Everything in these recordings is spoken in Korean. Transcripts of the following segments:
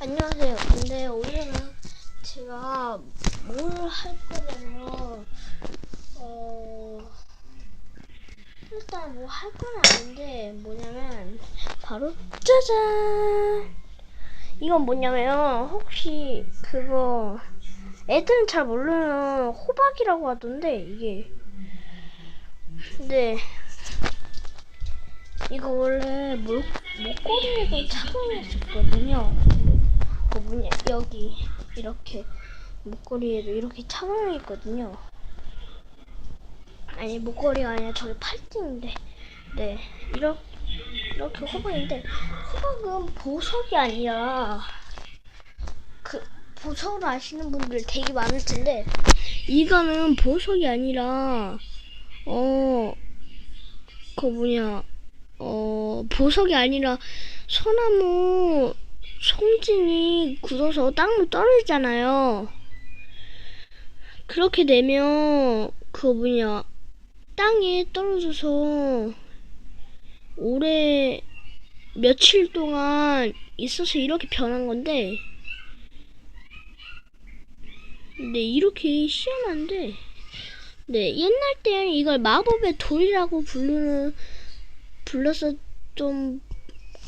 안녕하세요. 근데 오늘은 제가 뭘 할 거냐면, 어, 일단 뭐 할 건 아닌데, 뭐냐면, 바로 짜잔! 이건 뭐냐면, 혹시 그거, 애들은 잘 모르는 호박이라고 하던데, 이게. 근데, 이거 원래 목, 목걸이에도 착용했었거든요. 여기 이렇게 목걸이에도 이렇게 착용했거든요. 아니 목걸이가 아니라 저기 팔찌인데, 네 이렇게 이렇게 호박인데 호박은 보석이 아니라 그 보석을 아시는 분들 되게 많을 텐데 이거는 보석이 아니라 어 그 뭐냐 어, 보석이 아니라 소나무 송진이 굳어서 땅으로 떨어지잖아요. 그렇게 되면 그 뭐냐 땅에 떨어져서 오래 며칠 동안 있어서 이렇게 변한 건데 근데 이렇게 희한한데 네 옛날 때는 이걸 마법의 돌이라고 부르는 불렀었던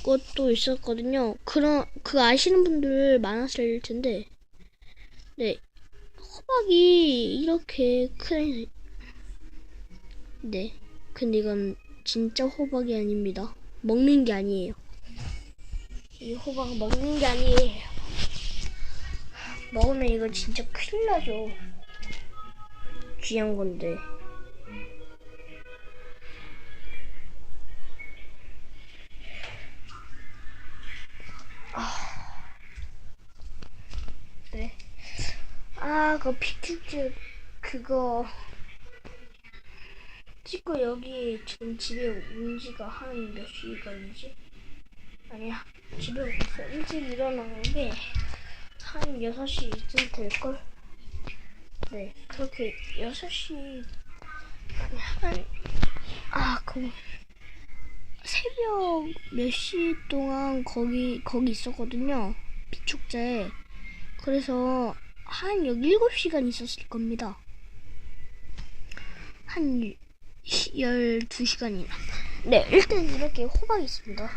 것도 있었거든요. 그런 그 아시는 분들 많았을 텐데, 네 호박이 이렇게 큰, 네 근데 이건 진짜 호박이 아닙니다. 먹는 게 아니에요. 이 호박 먹는 게 아니에요. 먹으면 이거 진짜 큰일 나죠. 귀한 건데. 아, 그 피크즈 그거 찍고 여기 지금 집에 온 지가 한 몇 시간이지? 아니야. 집에 와서 일찍 일어나는 게 한 6시쯤 될걸? 네. 그렇게 6시 아니, 한, 아, 그, 새벽 몇 시 동안 거기, 거기 있었거든요. 비축제에. 그래서 한 여기 7시간 있었을 겁니다. 한 12시간이나. 네, 일단 이렇게 호박이 있습니다.